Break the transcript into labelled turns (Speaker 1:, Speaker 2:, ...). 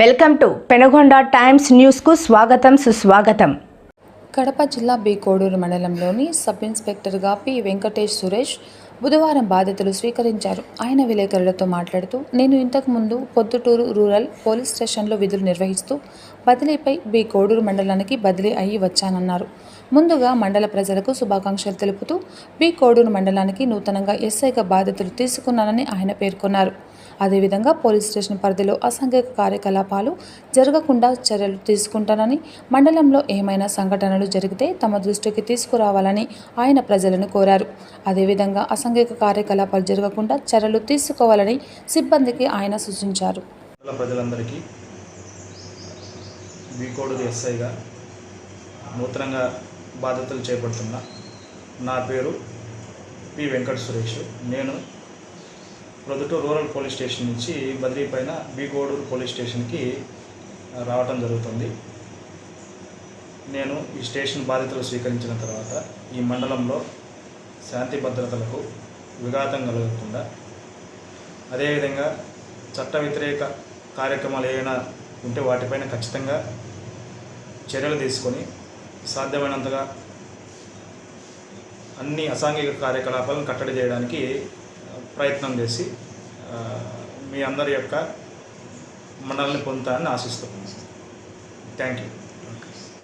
Speaker 1: Welcome to Penagonda times న్యూస్కు స్వాగతం సుస్వాగతం.
Speaker 2: కడప జిల్లా బి కోడూరు మండలంలోని సబ్ ఇన్స్పెక్టర్గా పి వెంకటేష్ సురేష్ బుధవారం బాధ్యతలు స్వీకరించారు. ఆయన విలేకరులతో మాట్లాడుతూ నేను ఇంతకుముందు పొద్దుటూరు రూరల్ పోలీస్ స్టేషన్లో విధులు నిర్వహిస్తూ బదిలీపై బి కోడూరు మండలానికి బదిలీ అయ్యి వచ్చానన్నారు. ముందుగా మండల ప్రజలకు శుభాకాంక్షలు తెలుపుతూ బి కోడూరు మండలానికి నూతనంగా ఎస్ఐగా బాధ్యతలు తీసుకున్నానని ఆయన పేర్కొన్నారు. అదేవిధంగా పోలీస్ స్టేషన్ పరిధిలో అసాంఘిక కార్యకలాపాలు జరగకుండా చర్యలు తీసుకుంటానని మండలంలో ఏమైనా సంఘటనలు జరిగితే తమ దృష్టికి తీసుకురావాలని ఆయన ప్రజలను కోరారు. అదేవిధంగా అసాంఘిక కార్యకలాపాలు జరగకుండా చర్యలు తీసుకోవాలని సిబ్బందికి ఆయన సూచించారు.
Speaker 3: ప్రజలందరికీ ఎస్ఐగా నూతనంగా బాధ్యతలు చేపడుతున్న నా పేరు పి వెంకట సురేష్. నేను ప్రొద్దుటూరు రూరల్ పోలీస్ స్టేషన్ నుంచి బదిలీ పైన బీగోడూరు పోలీస్ స్టేషన్కి రావటం జరుగుతుంది. నేను ఈ స్టేషన్ బాధ్యతలు స్వీకరించిన తర్వాత ఈ మండలంలో శాంతి భద్రతలకు విఘాతం కలగకుండా అదేవిధంగా చట్ట వ్యతిరేక కార్యక్రమాలు ఏమైనా ఉంటే వాటిపైన ఖచ్చితంగా చర్యలు తీసుకొని సాధ్యమైనంతగా అన్ని అసాంఘిక కార్యకలాపాలను కట్టడి చేయడానికి ప్రయత్నం చేసి మీ అందరి యొక్క మనల్ని పొందుతానని ఆశిస్తున్నాను. Thank you